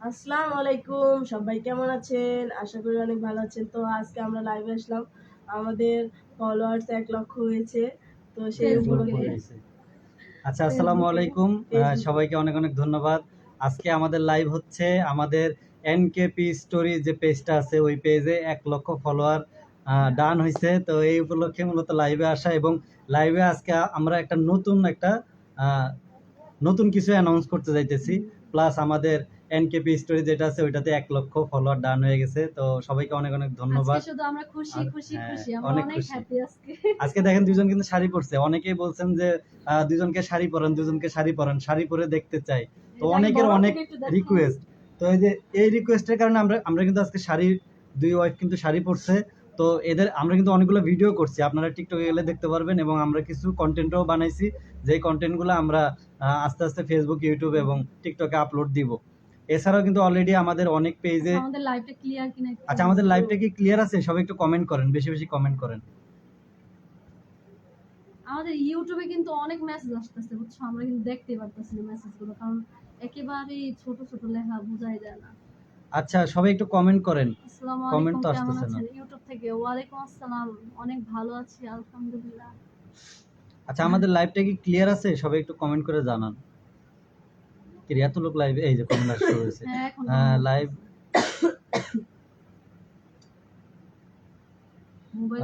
আসসালামু আলাইকুম সবাই কেমন আছেন? আশা করি অনেক ভালো আছেন। তো আজকে আমরা লাইভে আসলাম। আমাদের ফলোয়ার্স এক লক্ষ হয়েছে। তো সেই উপলক্ষে আচ্ছা আসসালামু আলাইকুম। সবাইকে অনেক অনেক ধন্যবাদ। আজকে আমাদের লাইভ হচ্ছে আমাদের এনকেপি স্টোরি যে পেজটা আছে ওই পেজে এক লক্ষ ফলোয়ার ডান হয়েছে। তো এই উপলক্ষে মূলত লাইভে আসা এবং লাইভে আজকে আমরা একটা নতুন একটা আহ, নতুন কিছু অ্যানাউন্স করতে যাইতেছি। প্লাস আমাদের এনকেপি স্টোরি যেটা আছে ওইটাতে এক লক্ষ ফলোয়ার ডান হয়ে গেছে। তো সবাইকে অনেক অনেক ধন্যবাদ। শুধু আমরা খুশি হ্যাঁ, খুশি। আমরা অনেক। হ্যাপি আজকে। আজকে দেখেন দুজন কিন্তু শাড়ি পরছে। অনেকেই বলছেন যে দুজনকে শাড়ি পরান দুজনকে শাড়ি পরান। শাড়ি পরে দেখতে চাই। তো অনেকের অনেক। রিকোয়েস্ট তো এই যে এই রিকোয়েস্টের কারণে আমরা আমরা কিন্তু আজকে শাড়ি দুই ওয়াইফ কিন্তু শাড়ি পরছে। তো এদের আমরা কিন্তু অনেকগুলো ভিডিও করছি। আপনারা টিকটকে গেলে দেখতে পারবেন এবং আমরা কিছু কন্টেন্টও বানাইছি। যে কন্টেন্টগুলো আমরা আস্তে আস্তে ফেসবুক ইউটিউব এবং টিকটকে আপলোড দিব। এছাড়াও কিন্তু অলরেডি আমাদের অনেক পেজে আমাদের লাইফটা ক্লিয়ার কিনা আচ্ছা আমাদের লাইভটা কি ক্লিয়ার আছে? সবাই একটু কমেন্ট করেন বেশি বেশি কমেন্ট করেন। আমাদের ইউটিউবে কিন্তু অনেক মেসেজ আসতেছে বুঝছ? আমরা কিন্তু দেখতে পারতেছি না মেসেজগুলো কারণ একেবারেই ছোট ছোট লেখা বোঝাই যায় না। আচ্ছা সবাই একটু কমেন্ট করেন। আলাইকুম তো আসতেছে না। ইউটিউব থেকে ওয়ালাইকুম আসসালাম অনেক ভালো আছি আলহামদুলিল্লাহ। আচ্ছা আমাদের লাইভটা কি ক্লিয়ার আছে? সবাই একটু কমেন্ট করে জানান। কি এত লোক লাইভ এই যে কমেন্ট শুরু হয়েছে। হ্যাঁ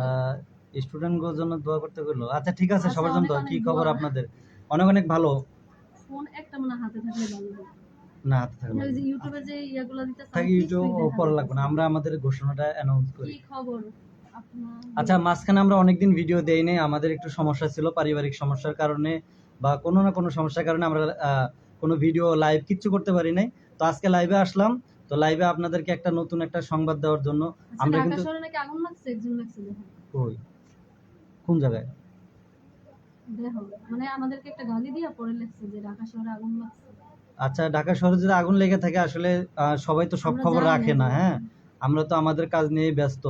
হ্যাঁ, স্টুডেন্টগুলোর জন্য দোয়া করতে আচ্ছা ঠিক আছে আচ্ছা, সবার জন্য কি খবর আপনাদের? অনেক অনেক ভালো। ফোন একটা মনে হাতে থাকলে ভালো না হাতে থাকবে ওই যে ইউটিউবে যে ইয়াগুলো দিতেছে থাকি ইউটিউব পড়া লাগবে না। আমরা আমাদের ঘোষণাটা অ্যানাউন্স করি। কি খবর? আচ্ছা মাঝখানে আমরা অনেকদিন ভিডিও দেই নাই। আমাদের একটু সমস্যা ছিল পারিবারিক সমস্যার কারণে বা কোনো না কোনো সমস্যার কারণে আমরা কোনো ভিডিও লাইভ কিচ্ছু করতে পারি নাই। তো আজকে লাইভে আসলাম। তো লাইভে আপনাদেরকে একটা নতুন একটা সংবাদ দেওয়ার জন্য আচ্ছা, আমরা কিন্তু- শহরে নাকি আগুন লাগছে? একজন লাগছে কই? কোন জায়গায়? দেখো মানে আমাদেরকে একটা গালি দিয়া পরে লাগছে যে ঢাকা শহরে আগুন লাগছে। আচ্ছা ঢাকা শহরে যদি আগুন লেগে থাকে আসলে সবাই তো সব খবর রাখে না হ্যাঁ? আমরা তো আমাদের কাজ নিয়ে ব্যস্ত।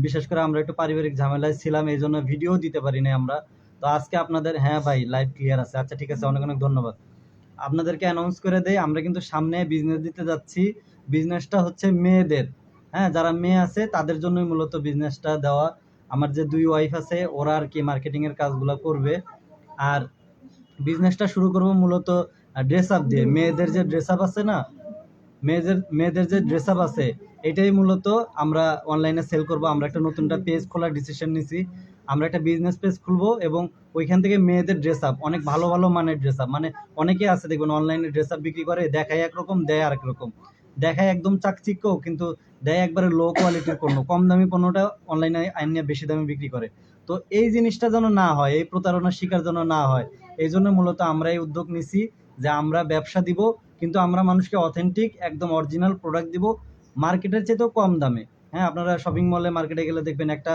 বিশেষ করে আমরা একটু পারিবারিক ঝামেলায় ছিলাম এই জন্য ভিডিও দিতে পারি না আমরা। তো আজকে আপনাদের হ্যাঁ ভাই লাইভ ক্লিয়ার আছে। আচ্ছা ঠিক আছে অনেক অনেক ধন্যবাদ। আপনাদেরকে অ্যানাউন্স করে দেই, আমরা কিন্তু সামনে বিজনেস দিতে যাচ্ছি। বিজনেসটা হচ্ছে মেয়েদের। হ্যাঁ যারা মেয়ে আছে, তাদের জন্যই মূলত বিজনেসটা দেওয়া। আমার যে দুই ওয়াইফ আছে, ওরা আর কি মার্কেটিং এর কাজগুলো করবে। আর বিজনেসটা শুরু করব মূলত ড্রেস আপ দিয়ে। মেয়েদের যে ড্রেস আপ আছে না, মেয়েদের মেয়েদের যে ড্রেস আপ আছে, এটাই মূলত আমরা অনলাইনে সেল করব। আমরা একটা নতুনটা পেজ খোলার ডিসিশন নিছি। আমরা একটা বিজনেস পেজ খুলবো এবং ওইখান থেকে মেয়েদের ড্রেস আপ অনেক ভালো ভালো মানের ড্রেস আপ মানে অনেকে আছে, দেখবেন অনলাইনে ড্রেস আপ বিক্রি করে, দেখায় একরকম, দেয় আরেক রকম দেখায় একদম চাকচিক্য, কিন্তু দেয় একবারে লো কোয়ালিটির পণ্য। কম দামি পণ্যটা অনলাইনে আইন নিয়ে বেশি দামে বিক্রি করে। তো এই জিনিসটা যেন না হয়, এই প্রতারণার শিকার যেন না হয়, এই জন্য মূলত আমরা এই উদ্যোগ নিছি যে আমরা ব্যবসা দিব, কিন্তু আমরা মানুষকে অথেন্টিক একদম অরিজিনাল প্রোডাক্ট দিব। মার্কেটের চেয়েতেও কম দামে। হ্যাঁ আপনারা শপিং মলে মার্কেটে গেলে দেখবেন একটা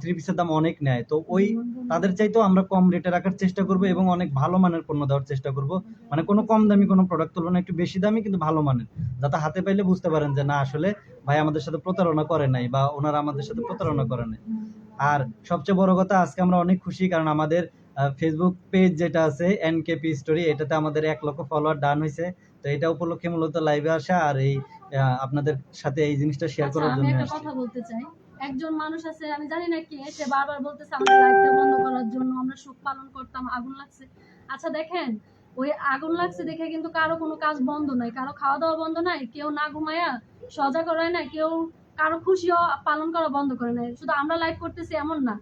থ্রি পিসের দাম অনেক নেয়। তো ওই তাদের চাইতেও আমরা কম রেটে রাখার চেষ্টা করব এবং অনেক ভালো মানের পণ্য দেওয়ার চেষ্টা করব। মানে কোনো কম দামি কোনো প্রোডাক্ট তুলনা একটু বেশি দামি কিন্তু ভালো মানের। যাতে হাতে পাইলে বুঝতে পারেন যে না, আসলে ভাই আমাদের সাথে প্রতারণা করে নাই বা ওনারা আমাদের সাথে প্রতারণা করে নাই। আর সবচেয়ে বড় কথা, আজকে আমরা অনেক খুশি কারণ আমাদের ফেসবুক পেজ যেটা আছে এনকেপি স্টোরি এটাতে আমাদের এক লক্ষ ফলোয়ার ডান হয়েছে তো এটা উপলক্ষে মূলত লাইভে আসা আর এই আপনাদের সাথে এই জিনিসটা শেয়ার আচ্ছা করার আমি জন্য একটা কথা বলতে চাই। একজন মানুষ আছে আমি জানি না কে সে বারবার বলতেছে আমাদের লাইফটা বন্ধ করার জন্য আমরা সুখ পালন করতাম আগুন লাগছে। আচ্ছা দেখেন ওই আগুন লাগছে দেখে কিন্তু কারও কোনো কাজ বন্ধ নাই কারও খাওয়া দাওয়া বন্ধ নাই কেউ না ঘুমায়া সজা করায় না কেউ কারও খুশিও পালন করা বন্ধ করে নাই। শুধু আমরা লাইভ করতেছি এমন না।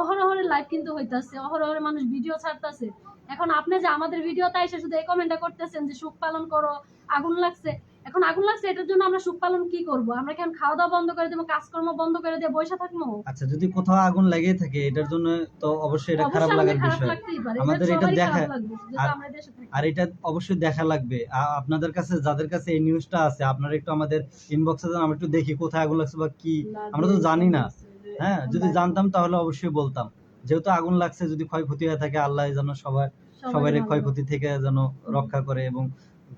অহরহরে লাইভ কিন্তু হইতাছে অহরহরে মানুষ ভিডিও ছাড়তেছে। এখন আপনি যে আমাদের ভিডিওতে এসে শুধু এই কমেন্টটা করতেছেন যে সুখ পালন করো আগুন লাগছে। এখন আগুন লাগছে এটার জন্য আমরা সুখ পালন কি করব? আমরা কেন খাওয়া দাওয়া বন্ধ করে দেবো কাজকর্ম বন্ধ করে দিয়ে বসে থাকব? আচ্ছা যদি কোথাও আগুন লেগেই থাকে এটার জন্য তো অবশ্যই এটা খারাপ লাগার বিষয়। আমাদের এটা দেখা- আর- এটা অবশ্যই দেখা লাগবে। আপনাদের কাছে যাদের কাছে এই নিউজটা আছে আপনারা একটু আমাদের ইনবক্সে আমরা একটু দেখি কোথায় আগুন লাগছে বা কি। আমরা তো জানি না। হ্যাঁ যদি জানতাম তাহলে অবশ্যই বলতাম। যেহেতু আগুন লাগছে যদি ক্ষয়ক্ষতি হয়ে থাকে আল্লাহ যেন সবাই সবাই ক্ষয়ক্ষতি থেকে যেন রক্ষা করে এবং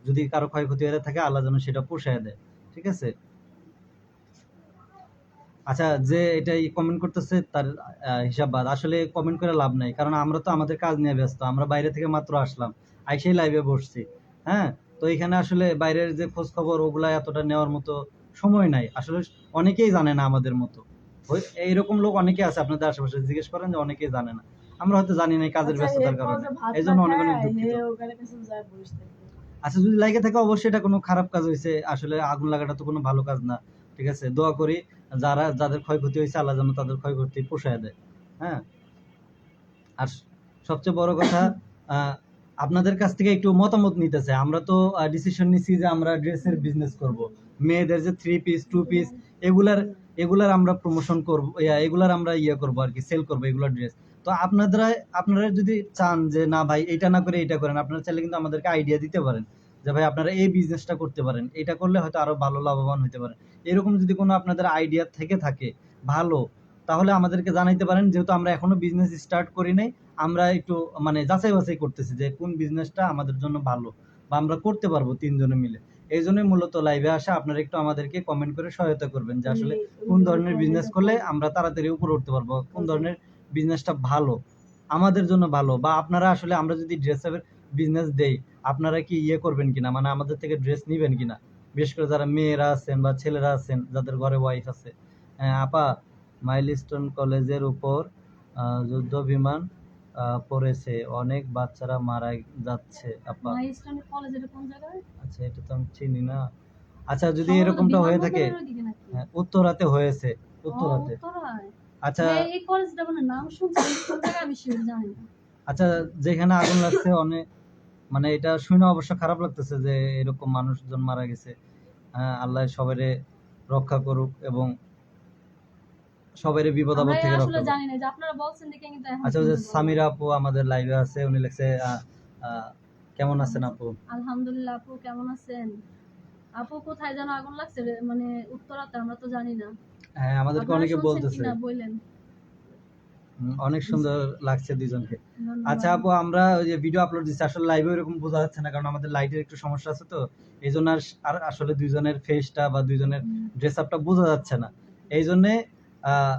যদি কারও ক্ষয়ক্ষতি হয়ে থাকে আল্লাহ যেন সেটা পোষায় দেয়। ঠিক আছে? আচ্ছা যে এটা কমেন্ট করতেছে তার হিসাব বাদ আসলে কমেন্ট করে লাভ নাই কারণ আমরা তো আমাদের কাজ নিয়ে ব্যস্ত। আমরা বাইরে থেকে মাত্র আসলাম আইসেই লাইভে বসছি হ্যাঁ? তো এখানে আসলে বাইরের যে খোঁজ খবর ওগুলা এতটা নেওয়ার মতো সময় নাই। আসলে অনেকেই জানে না আমাদের মতো। এইরকম লোক অনেকে আছে আপনাদের আশেপাশে জিজ্ঞেস করেন যে অনেকেই জানে না। আমরা হয়তো জানি না কাজের আচ্ছা, ব্যস্ততার কারণে। এই জন্য অনেক অনেক দুঃখিত। আচ্ছা যদি লাগে থাকে, অবশ্যই এটা কোনো খারাপ কাজ হয়েছে আসলে আগুন লাগাটা তো কোনো ভালো কাজ না, ঠিক আছে? দোয়া করি যারা, যাদের ক্ষয়ক্ষতি হয়েছে আল্লাহ যেন তাদের ক্ষয়ক্ষতি পোষায় দেয় হ্যাঁ? আর সবচেয়ে বড় কথা আপনাদের কাছ থেকে একটু মতামত নিতেছে আমরা তো ডিসিশন নিছি যে আমরা ড্রেসের বিজনেস করব। মেয়েদের যে থ্রি পিস টু পিস এগুলার এগুলার আমরা প্রমোশন করব এগুলার আমরা ইয়ে করব আর কি সেল করব এগুলার ড্রেস তো আপনারা আপনারা যদি চান যে না ভাই এটা না করে এটা করেন আপনারা চাইলে কিন্তু আমাদেরকে আইডিয়া দিতে পারেন যে ভাই আপনারা এই বিজনেসটা করতে পারেন। এটা করলে হয়তো আরও ভালো লাভবান হতে পারেন। এরকম যদি কোনো আপনাদের আইডিয়া থেকে থাকে ভালো তাহলে আমাদেরকে জানাইতে পারেন। যেহেতু আমরা এখনও বিজনেস স্টার্ট করি নাই আমরা একটু মানে যাচাই বাছাই করতেছি যে কোন বিজনেসটা আমাদের জন্য ভালো বা আমরা করতে পারব তিনজনে মিলে। এই জন্যই মূলত লাইভে আসা। আপনারা একটু আমাদেরকে কমেন্ট করে সহায়তা করবেন যে আসলে কোন ধরনের বিজনেস করলে আমরা তাড়াতাড়ি উপরে উঠতে পারব? কোন ধরনের বিজনেসটা ভালো আমাদের জন্য ভালো বা আপনারা আসলে আমরা যদি ড্রেসের বিজনেস দেই আপনারা কি ইয়ে করবেন কিনা? মানে আমাদের থেকে ড্রেস নিবেন কিনা? বিশেষ করে যারা মেয়েরা আছেন বা ছেলেরা আছেন যাদের ঘরে ওয়াইফ আছে। হ্যাঁ, আপা মাইলস্টোন কলেজের উপর যুদ্ধ বিমান পড়েছে। অনেক বাচ্চারা মারা যাচ্ছে আপা। আচ্ছা এটা তো আমি চিনি না। আচ্ছা যদি এরকমটা হয়ে থাকে? হ্যাঁ, উত্তরাতে হয়েছে উত্তরাতে। আচ্ছা। এই- এই কলেজটা মানে নাম শুনছি কিন্তু কোন জায়গায় আমি শিওর জানি না। আচ্ছা যেখানে আগুন লাগছে অনেক মানে এটা শুনে অবশ্য খারাপ লাগতেছে যে এরকম মানুষজন মারা গেছে। হ্যাঁ আল্লাহ সবাইরে রক্ষা করুক এবং সবাইরে বিপদ আপদ থেকে রক্ষা জানি না যে আপনারা বলছেন দেখে কিন্তু আচ্ছা যে সামিরা আপু আমাদের লাইভে আছে উনি লিখছে কেমন আছেন আপু? আলহামদুলিল্লাহ আপু কেমন আছেন? আপু কোথায় যেন আগুন লাগছে মানে উত্তরাতে আমরা তো জানি না। হ্যাঁ আমাদেরকে অনেকে বলতেছে। অনেক সুন্দর লাগছে দুজনকে। আচ্ছা আপু আমরা ওই যে ভিডিও আপলোড দিচ্ছি আসলে লাইভে এরকম বোঝা যাচ্ছে না কারণ আমাদের লাইটের একটু সমস্যা আছে তো এই জন্য আর আসলে দুইজনের ফেসটা বা দুইজনের। ড্রেস আপটা বোঝা যাচ্ছে না। এই জন্যে আহ,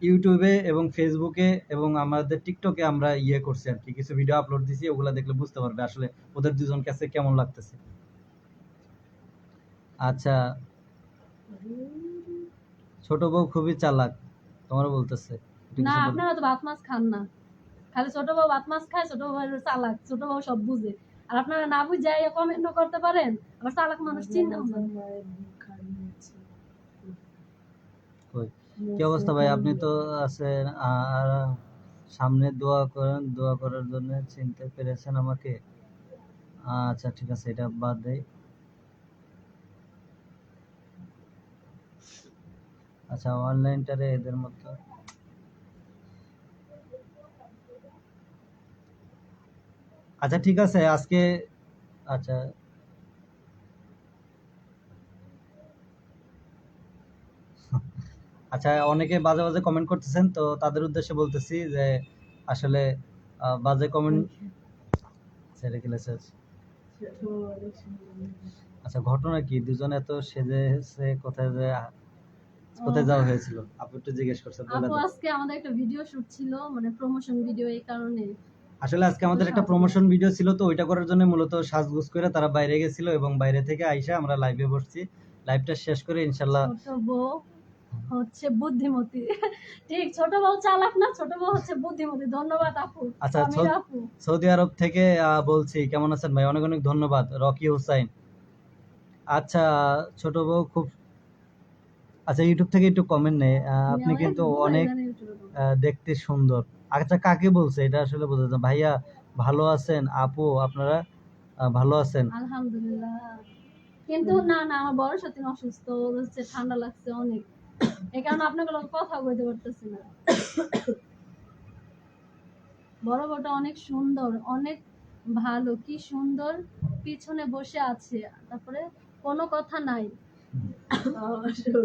ইউটিউবে এবং ফেসবুকে এবং আমাদের টিকটকে আমরা ইয়ে করছি আর কি কিছু ভিডিও আপলোড দিছি ওগুলা দেখলে বুঝতে পারবে আসলে ওদের দুজন কাছে কেমন লাগতেছে। আচ্ছা। ছোট বউ খুবই চালাক তোমার বলতেছে। না আপনারা তো ভাত মাছ খান না। খালি ছোট বউ ভাত মাছ খায় ছোট বউ চালাক ছোট বউ সব বুঝে। আর আপনারা না বুঝে কমেন্টও করতে পারেন আবার চালাক মানুষ চিন্তা? কি অবস্থা ভাই? আপনি তো আছেন আর সামনে দোয়া করেন দোয়া করার জন্য চিনতে পেরেছেন আমাকে? আচ্ছা ঠিক আছে এটা বাদ দেই। আচ্ছা অনলাইনটারে এদের মতো আচ্ছা ঠিক আছে, আজকে আচ্ছা। আচ্ছা অনেকে বাজে বাজে কমেন্ট করতেছেন, তো তাদের উদ্দেশ্যে বলতেছি যে আসলে বাজে কমেন্ট ছেড়ে গেলেছে আচ্ছা ঘটনা কি? দুজন এত সেজে এসে কোথায় যে কোথায় যাওয়া হয়েছিল? আপু একটু জিজ্ঞেস করছে আপু আজকে আমাদের একটা ভিডিও শুট ছিল মানে প্রমোশন ভিডিও এই কারণে। আসলে আজকে আমাদের একটা প্রমোশন ভিডিও ছিল তো ওইটা করার জন্য মূলত সাজগুজ করে তারা বাইরে গেছিল এবং বাইরে থেকে আইসা আমরা লাইভে বসছি। লাইভটা শেষ করে ইনশাল্লাহ হচ্ছে বুদ্ধিমতী। ঠিক ছোট বউ চালাক না ছোট বউ হচ্ছে বুদ্ধিমতী। ধন্যবাদ আপু। আচ্ছা, সৌদি আরব থেকে বলছি কেমন আছেন ভাই? অনেক অনেক ধন্যবাদ রকি হুসাইন। আচ্ছা ছোট বউ খুব আচ্ছা ইউটিউব থেকে একটু কমেন্ট নেই। আহ, আপনি কিন্তু অনেক দেখতে সুন্দর। আচ্ছা কাকে বলছে? এটা আসলে বোঝা যায় ভাইয়া ভালো আছেন? আপু আপনারা ভালো আছেন? আলহামদুলিল্লাহ। কিন্তু না না আমার বড় সত্যি অসুস্থ। হচ্ছে ঠান্ডা লাগছে অনেক। এই কারণে আপনাকে লোক কথা বলতে পারতেছি না। বড় বড়টা অনেক সুন্দর অনেক ভালো। কি সুন্দর পিছনে বসে আছে। তারপরে কোনো কথা নাই।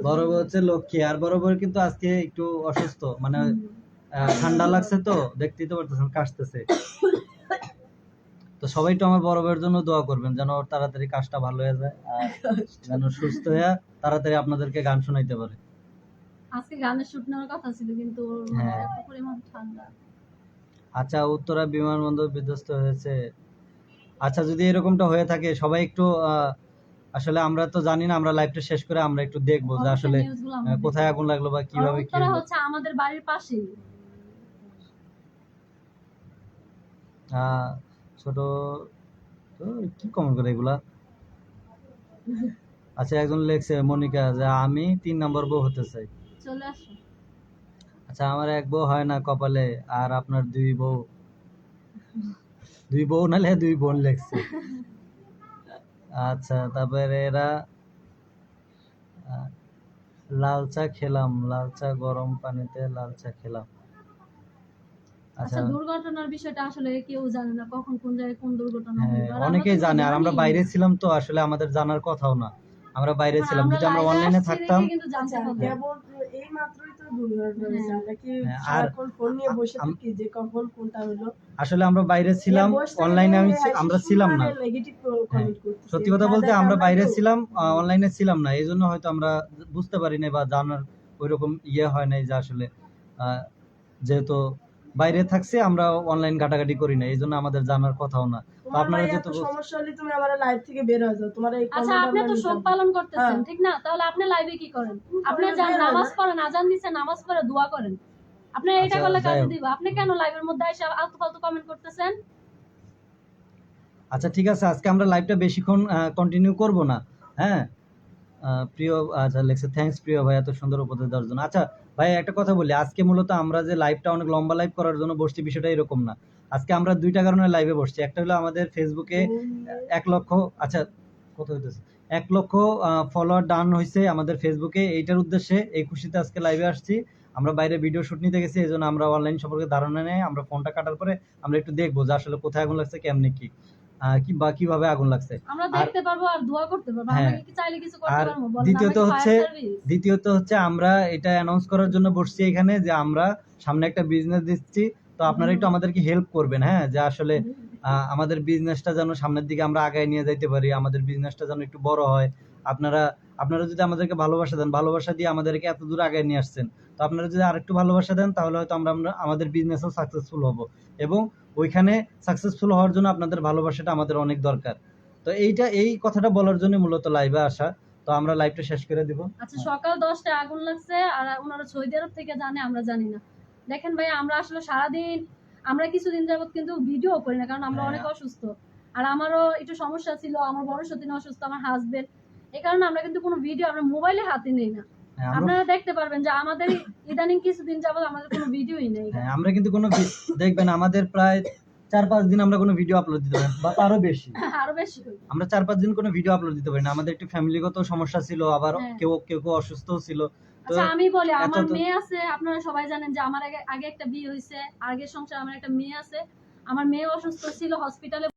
বড় বউ হচ্ছে লক্ষ্মী আর বড় বউ কিন্তু আজকে একটু অসুস্থ মানে ঠান্ডা লাগছে তো দেখতেই তো পারতেছেন কাশতেছে। তো সবাই তো আমার বড় বউয়ের জন্য দোয়া করবেন যেন ওর তাড়াতাড়ি কাজটা ভালো হয়ে যায় আর যেন সুস্থ হয়ে তাড়াতাড়ি আপনাদেরকে গান শোনাইতে পারে। আজকে গানের শুট নেওয়ার কথা ছিল কিন্তু হ্যাঁ। পরিমাণ ঠান্ডা। আচ্ছা উত্তরা বিমানবন্দর বিধ্বস্ত হয়েছে। আচ্ছা যদি এরকমটা হয়ে থাকে সবাই একটু আহ, আসলে আমরা তো জানি না আমরা লাইভটা শেষ করে আমরা একটু দেখব যে আসলে কোথায় আগুন লাগল বা কীভাবে কি হলো। হচ্ছে আমাদের বাড়ির আহ, ছোট তো কি কমেন্ট করে এগুলা? আচ্ছা একজন লেখছে মনিকা যে আমি তিন নম্বর বউ হতে চাই। চলে আসো। আচ্ছা আমার এক বউ হয় না কপালে আর আপনার দুই বউ। দুই বউ নালে দুই বোন লেখছে। আচ্ছা তারপরে এরা লাল চা খেলাম লাল চা গরম পানিতে লাল চা খেলাম। আচ্ছা আচ্ছা। দুর্ঘটনার বিষয়টা আসলে কেউ জানে না কখন কোন জায়গায় কোন দুর্ঘটনা হ্যাঁ অনেকেই জানে আর আমরা বাইরে ছিলাম তো আসলে আমাদের জানার কথাও না। আমরা বাইরে ছিলাম যদি আমরা অনলাইনে থাকতাম। আচ্ছা, হবে কেবল এই মাত্রই তো দুর্ঘটনা হয়েছে আমরা কি হ্যাঁ, আর সারাক্ষণ ফোন নিয়ে বসে আম- থাকি যে কখন কোনটা হলো? আসলে আমরা বাইরে ছিলাম অনলাইনে আমি আমরা ছিলাম না। নেগেটিভ হ্যাঁ, কমেন্ট করতেছে। সত্যি কথা বলতে আমরা বাইরে ছিলাম অনলাইনে ছিলাম না এই জন্য হয়তো আমরা বুঝতে পারি না বা জানার ওইরকম ইয়ে হয় নাই যে আসলে আহ, যেহেতু বাইরে থাকছে আমরা অনলাইন ঘাটাঘাটি করি না এই জন্য আমাদের জানার কথাও না। আপনারা যেহেতু সমস্যা হলে তুমি আমার লাইভ থেকে বের হয়ে যাও তোমার এই আচ্ছা আপনি তো শোক পালন করতেছেন হ্যাঁ। ঠিক না? তাহলে আপনি লাইভে কি করেন? আপনি যান। নামাজ পড়েন আজান দিচ্ছেন নামাজ পড়ে দোয়া করেন। আপনি এটা আচ্ছা, করলে কাজে দিব। আপনি কেন লাইভের মধ্যে এসে আলতু ফালতু কমেন্ট করতেছেন? আচ্ছা ঠিক আছে আজকে আমরা লাইভটা বেশিক্ষণ কন্টিনিউ করব না হ্যাঁ? প্রিয় আচ্ছা লেখছে থ্যাঙ্কস প্রিয় ভাই এত সুন্দর উপদেশ দেওয়ার জন্য। আচ্ছা ভাই একটা কথা বলি আজকে মূলত আমরা যে লাইভটা অনেক লম্বা লাইভ করার জন্য বসছি বিষয়টা এরকম না। আজকে আমরা দুইটা কারণে লাইভে বসছি একটা হলো আমাদের ফেসবুকে এক লক্ষ আচ্ছা কত হইতেছে? এক লক্ষ ফলোয়ার ডান হয়েছে আমাদের ফেসবুকে এইটার উদ্দেশ্যে এই খুশিতে আজকে লাইভে আসছি। আমরা বাইরে ভিডিও শুট নিতে গেছি এই জন্য আমরা অনলাইন সম্পর্কে ধারণা নেই আমরা ফোনটা কাটার পরে আমরা একটু দেখব যে আসলে কোথায় আগুন লাগছে কেমনে কি। আহ, কি বা কীভাবে আগুন লাগছে? আমরা দেখতে পারব আর দোয়া করতে পারব। হ্যাঁ। আমরা কি চাইলে কিছু করতে পারব? দ্বিতীয়ত হচ্ছে- দ্বিতীয়ত হচ্ছে আমরা এটা অ্যানাউন্স করার জন্য বসছি এখানে যে আমরা সামনে একটা বিজনেস দিচ্ছি। তো আপনারা একটু আমাদেরকে হেল্প করবেন হ্যাঁ? যে আসলে আমাদের বিজনেসটা যেন সামনের দিকে আমরা আগায় নিয়ে যাইতে পারি আমাদের বিজনেসটা যেন একটু বড় হয়। আপনারা আপনারা যদি আমাদেরকে ভালোবাসা দেন ভালোবাসা দিয়ে আমাদেরকে এত দূর আগায় নিয়ে আসছেন তো আপনারা যদি আরেকটু ভালোবাসা দেন তাহলে হয়তো আমরা আমরা আমাদের বিজনেসও সাকসেসফুল হব। এবং ওইখানে সাকসেসফুল হওয়ার জন্য আপনাদের ভালোবাসাটা আমাদের অনেক দরকার। তো এইটা এই কথাটা বলার জন্য মূলত লাইভে আসা। তো আমরা লাইভটা শেষ করে দিব। আচ্ছা সকাল দশটায় আগুন লাগছে আর ওনারা সৌদি আরব থেকে জানে আমরা জানি না। দেখেন ভাই আমরা আসলে সারাদিন আমরা কিছুদিন যাবত কিন্তু ভিডিও করি না কারণ আমরা হ্যাঁ। অনেক অসুস্থ। আর আমারও একটু সমস্যা ছিল আমার বড় সতীন অসুস্থ আমার হাজবেন্ড এই কারণে আমরা কিন্তু কোনো ভিডিও আমরা মোবাইলে হাতে নেই না। হ্যাঁ, আপনারা দেখতে পারবেন যে আমাদের ইদানিং কিছুদিন যাবত আমাদের কোনো ভিডিওই নেই। হ্যাঁ আমরা কিন্তু কোনো দেখবেন আমাদের প্রায় চার পাঁচ দিন আমরা কোনো ভিডিও আপলোড দিতে পারি বা তারও বেশি। আরও বেশি। আমরা চার পাঁচ দিন কোনো ভিডিও আপলোড দিতে পারি না। আমাদের একটু ফ্যামিলিগত সমস্যা ছিল আবার হ্যাঁ। কেউ কেউ কেউ অসুস্থ ছিল। আচ্ছা আমি বলি আমার মেয়ে আছে আপনারা সবাই জানেন যে আমার আগে আগে একটা বিয়ে হয়েছে আগের সংসার আমার একটা মেয়ে আছে। আমার মেয়ে অসুস্থ ছিল হসপিটালে